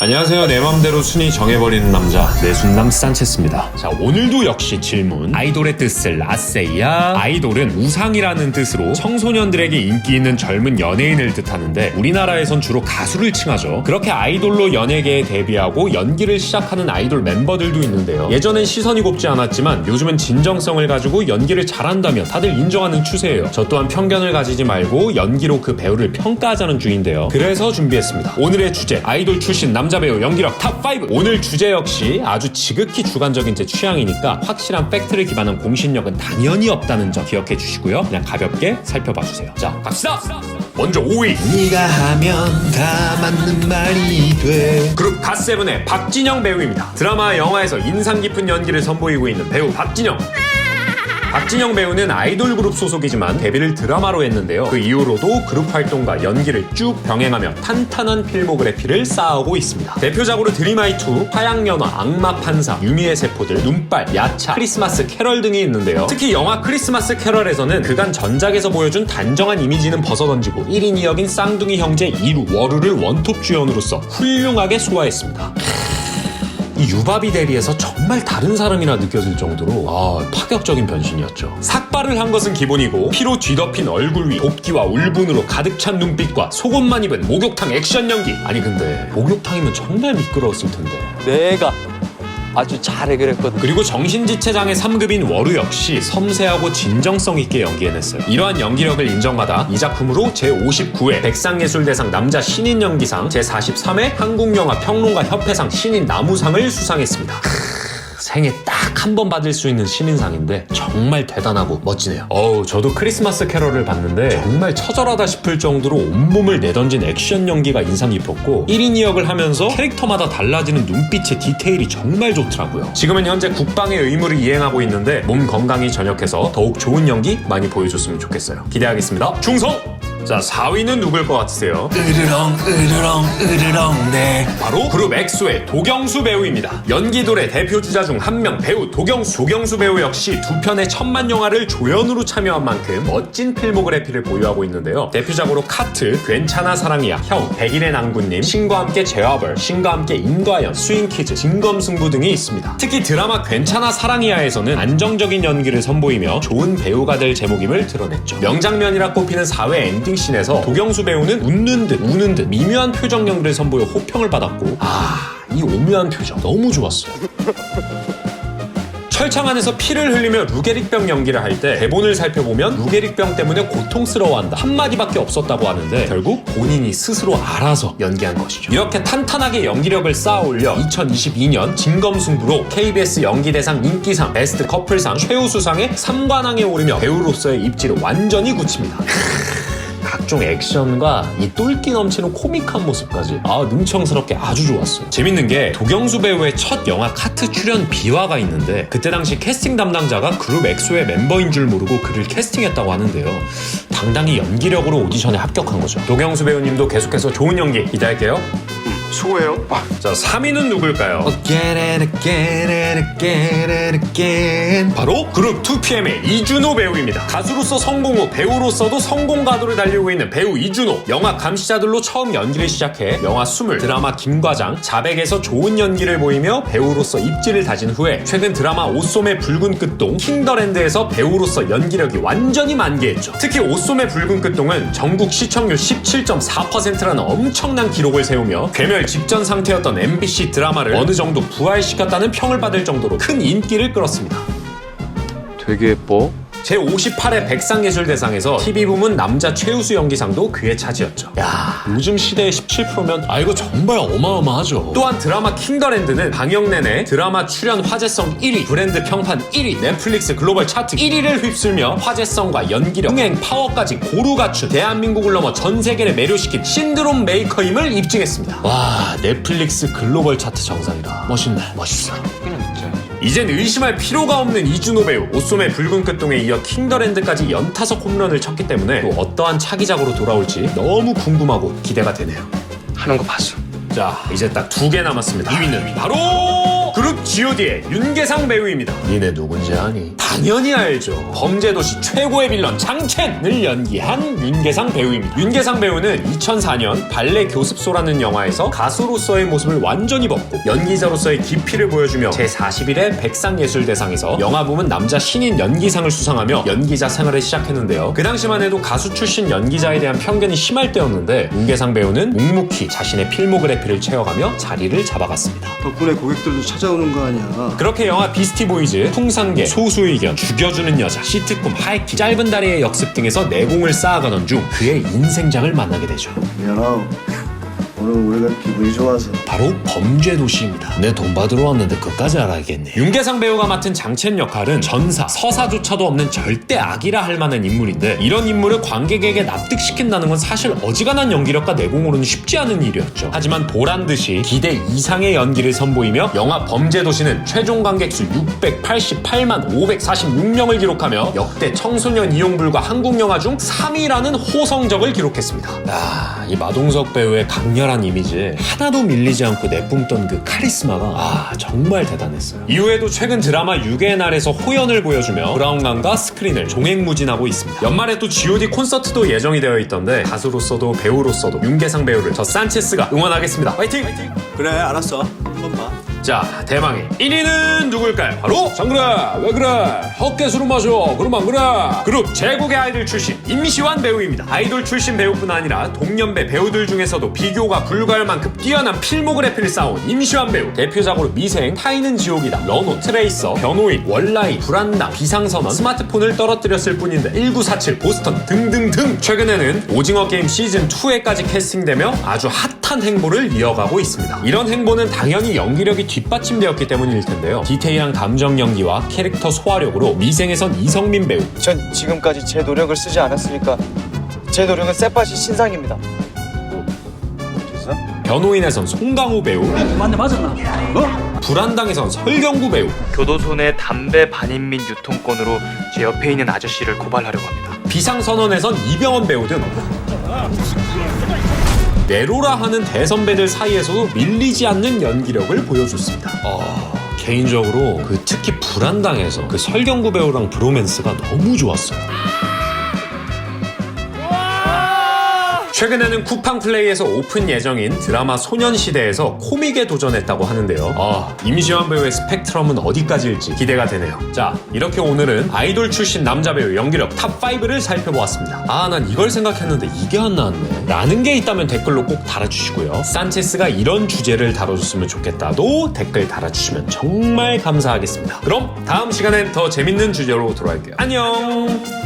안녕하세요. 내 맘대로 순위 정해버리는 남자 내순남 산체스입니다. 자 오늘도 역시 질문. 아이돌의 뜻을 라세이야. 아이돌은 우상이라는 뜻으로 청소년들에게 인기 있는 젊은 연예인을 뜻하는데 우리나라에선 주로 가수를 칭하죠. 그렇게 아이돌로 연예계에 데뷔하고 연기를 시작하는 아이돌 멤버들도 있는데요. 예전엔 시선이 곱지 않았지만 요즘은 진정성을 가지고 연기를 잘한다면 다들 인정하는 추세예요. 저 또한 편견을 가지지 말고 연기로 그 배우를 평가하자는 중인데요. 그래서 준비했습니다. 오늘의 주제 아이돌 출신 남자 배우 연기력 탑5 오늘 주제 역시 아주 지극히 주관적인 제 취향이니까 확실한 팩트를 기반한 공신력은 당연히 없다는 점 기억해 주시고요. 그냥 가볍게 살펴봐 주세요. 자 갑시다. 먼저 5위 네가 하면 다 맞는 말이 돼 그룹 갓세븐의 박진영 배우입니다. 드라마, 영화에서 인상 깊은 연기를 선보이고 있는 배우 박진영. 박진영 배우는 아이돌 그룹 소속이지만 데뷔를 드라마로 했는데요. 그 이후로도 그룹 활동과 연기를 쭉 병행하며 탄탄한 필모그래피를 쌓아오고 있습니다. 대표작으로 드림아이2, 화양연화, 악마판사, 유미의 세포들, 눈발, 야차, 크리스마스 캐럴 등이 있는데요. 특히 영화 크리스마스 캐럴에서는 그간 전작에서 보여준 단정한 이미지는 벗어던지고 1인 2역인 쌍둥이 형제 이루, 워루를 원톱 주연으로서 훌륭하게 소화했습니다. 이 유바비 대리에서 정말 다른 사람이라 느껴질 정도로 아, 파격적인 변신이었죠. 삭발을 한 것은 기본이고 피로 뒤덮인 얼굴 위 복기와 울분으로 가득 찬 눈빛과 속옷만 입은 목욕탕 액션 연기. 아니 근데 목욕탕이면 정말 미끄러웠을 텐데. 내가 아주 잘해 그랬거든. 그리고 정신지체장의 3급인 워루 역시 섬세하고 진정성 있게 연기해냈어요. 이러한 연기력을 인정받아 이 작품으로 제59회 백상예술대상 남자 신인 연기상, 제43회 한국영화 평론가 협회상 신인 나무상을 수상했습니다. 생애 딱 한 번 받을 수 있는 신인상인데 정말 대단하고 멋지네요. 어우 저도 크리스마스 캐럴을 봤는데 정말 처절하다 싶을 정도로 온몸을 내던진 액션 연기가 인상 깊었고 1인 2역을 하면서 캐릭터마다 달라지는 눈빛의 디테일이 정말 좋더라고요. 지금은 현재 국방의 의무를 이행하고 있는데 몸 건강히 전역해서 더욱 좋은 연기 많이 보여줬으면 좋겠어요. 기대하겠습니다. 충성! 자 4위는 누굴 것 같으세요? 으르렁 으르렁 으르렁 네 바로 그룹 엑소의 도경수 배우입니다. 연기돌의 대표 주자 중 한 명 배우 도경수. 도경수 배우 역시 두 편의 천만 영화를 조연으로 참여한 만큼 멋진 필모그래피를 보유하고 있는데요. 대표작으로 카트, 괜찮아 사랑이야, 형, 백일의 낭군님, 신과 함께 제와벌, 신과 함께 임과연, 스윙키즈, 진검승부 등이 있습니다. 특히 드라마 괜찮아 사랑이야에서는 안정적인 연기를 선보이며 좋은 배우가 될 제목임을 드러냈죠. 명장면이라 꼽히는 4회 엔딩 씬에서 도경수 배우는 웃는 듯 우는 듯 미묘한 표정 연기를 선보여 호평을 받았고 아, 이 오묘한 표정 너무 좋았어요. 철창 안에서 피를 흘리며 루게릭병 연기를 할 때 대본을 살펴보면 루게릭병 때문에 고통스러워한다 한마디밖에 없었다고 하는데 결국 본인이 스스로 알아서 연기한 것이죠. 이렇게 탄탄하게 연기력을 쌓아올려 2022년 진검승부로 KBS 연기대상 인기상, 베스트 커플상, 최우수상에 3관왕에 오르며 배우로서의 입지를 완전히 굳힙니다. 각종 액션과 이 똘끼 넘치는 코믹한 모습까지 아 능청스럽게 아주 좋았어요. 재밌는 게 도경수 배우의 첫 영화 카트 출연 비화가 있는데 그때 당시 캐스팅 담당자가 그룹 엑소의 멤버인 줄 모르고 그를 캐스팅했다고 하는데요. 당당히 연기력으로 오디션에 합격한 거죠. 도경수 배우님도 계속해서 좋은 연기 기대할게요. 수고해요. 자 3위는 누굴까요? Again and again and again and again 바로 그룹 2PM의 이준호 배우입니다. 가수로서 성공 후 배우로서도 성공 가도를 달리고 있는 배우 이준호. 영화 감시자들로 처음 연기를 시작해 영화 스물, 드라마 김과장, 자백에서 좋은 연기를 보이며 배우로서 입지를 다진 후에 최근 드라마 오솜의 붉은 끝동, 킹더랜드에서 배우로서 연기력이 완전히 만개했죠. 특히 오 솜의 붉은 끝동은 전국 시청률 17.4%라는 엄청난 기록을 세우며 괴멸 직전 상태였던 MBC 드라마를 어느 정도 부활시켰다는 평을 받을 정도로 큰 인기를 끌었습니다. 되게 예뻐. 제58회 백상예술대상에서 TV 부문 남자 최우수 연기상도 그의 차지였죠. 야, 요즘 시대의 17%면 아 이거 정말 어마어마하죠. 또한 드라마 킹더랜드는 방영 내내 드라마 출연 화제성 1위, 브랜드 평판 1위, 넷플릭스 글로벌 차트 1위를 휩쓸며 화제성과 연기력, 흥행, 파워까지 고루 갖춘 대한민국을 넘어 전 세계를 매료시킨 신드롬 메이커임을 입증했습니다. 와, 넷플릭스 글로벌 차트 정상이다. 멋있네, 멋있어. 이젠 의심할 필요가 없는 이준호 배우 오솜의 붉은 끝동에 이어 킹더랜드까지 연타석 홈런을 쳤기 때문에 또 어떠한 차기작으로 돌아올지 너무 궁금하고 기대가 되네요. 하는 거 봤어. 자 이제 딱 두 개 남았습니다. 2위는 바로 그룹 G.O.D의 윤계상 배우입니다. 니네 누군지 아니? 당연히 알죠. 범죄도시 최고의 빌런 장첸을 연기한 윤계상 배우입니다. 윤계상 배우는 2004년 발레 교습소라는 영화에서 가수로서의 모습을 완전히 벗고 연기자로서의 깊이를 보여주며 제41회 백상예술대상에서 영화 부문 남자 신인 연기상을 수상하며 연기자 생활을 시작했는데요. 그 당시만 해도 가수 출신 연기자에 대한 편견이 심할 때였는데 윤계상 배우는 묵묵히 자신의 필모그래피를 채워가며 자리를 잡아갔습니다. 덕분에 고객들도 찾아 오는 거 아니야. 그렇게 영화 비스티 보이즈, 풍산계, 소수의견, 죽여주는 여자, 시트콤, 하이킥, 짧은 다리의 역습 등에서 내공을 쌓아가던 중 그의 인생장을 만나게 되죠. 미안하오. 오늘 우리가 기분이 좋아서. 바로 범죄 도시입니다. 내 돈 받으러 왔는데 그까지 알아야겠네. 윤계상 배우가 맡은 장첸 역할은 전사, 서사조차도 없는 절대 악이라 할 만한 인물인데 이런 인물을 관객에게 납득시킨다는 건 사실 어지간한 연기력과 내공으로는 쉽지 않은 일이었죠. 하지만 보란 듯이 기대 이상의 연기를 선보이며 영화 범죄 도시는 최종 관객 수 688만 546명을 기록하며 역대 청소년 이용 불가 한국 영화 중 3위라는 호성적을 기록했습니다. 야, 이 마동석 배우의 강렬한 이미지 하나도 밀리지 않고 내뿜던 그 카리스마가 아 정말 대단했어요. 이후에도 최근 드라마 6의 날에서 호연을 보여주며 브라운관과 스크린을 종횡무진하고 있습니다. 연말에 또 G.O.D 콘서트도 예정이 되어 있던데 가수로서도 배우로서도 윤계상 배우를 저 산체스가 응원하겠습니다. 화이팅! 그래, 알았어. 한번 봐. 자, 대망의 1위는 누굴까요? 바로 정그래 왜 그래? 헛개수로 마셔. 그럼 안 그래? 그룹 제국의 아이들 출신 임시완 배우입니다. 아이돌 출신 배우뿐 아니라 동년배 배우들 중에서도 비교가 불가할 만큼 뛰어난 필모그래피를 쌓아온 임시완 배우. 대표작으로 미생 타이는 지옥이다. 러노 트레이서 변호인 월라이 불안당 비상선언 스마트폰을 떨어뜨렸을 뿐인데 1947 보스턴 등등등. 최근에는 오징어 게임 시즌 2에까지 캐스팅되며 아주 핫한 행보를 이어가고 있습니다. 이런 행보는 당연히 연기력이 뒷받침되었기 때문일 텐데요. 디테일한 감정 연기와 캐릭터 소화력으로 미생에선 이성민 배우. 전 지금까지 제 노력을 쓰지 않았으니까 제 노력은 쎄빠시 신상입니다. 변호인에선 송강호 배우. 맞네 맞았나? 불안당에선 설경구 배우. 교도소 내 담배 반인 민 유통권으로 제 옆에 있는 아저씨를 고발하려고 합니다. 비상선언에선 이병헌 배우 등 내로라 하는 대선배들 사이에서도 밀리지 않는 연기력을 보여줬습니다. 아, 개인적으로 그 특히 불안당에서 그 설경구 배우랑 브로맨스가 너무 좋았어요. 최근에는 쿠팡 플레이에서 오픈 예정인 드라마 소년시대에서 코믹에 도전했다고 하는데요. 아, 임시완 배우의 스펙트럼은 어디까지일지 기대가 되네요. 자, 이렇게 오늘은 아이돌 출신 남자 배우 연기력 탑5를 살펴보았습니다. 아, 난 이걸 생각했는데 이게 안 나왔네. 라는 게 있다면 댓글로 꼭 달아주시고요. 산체스가 이런 주제를 다뤄줬으면 좋겠다도 댓글 달아주시면 정말 감사하겠습니다. 그럼 다음 시간엔 더 재밌는 주제로 돌아올게요. 안녕!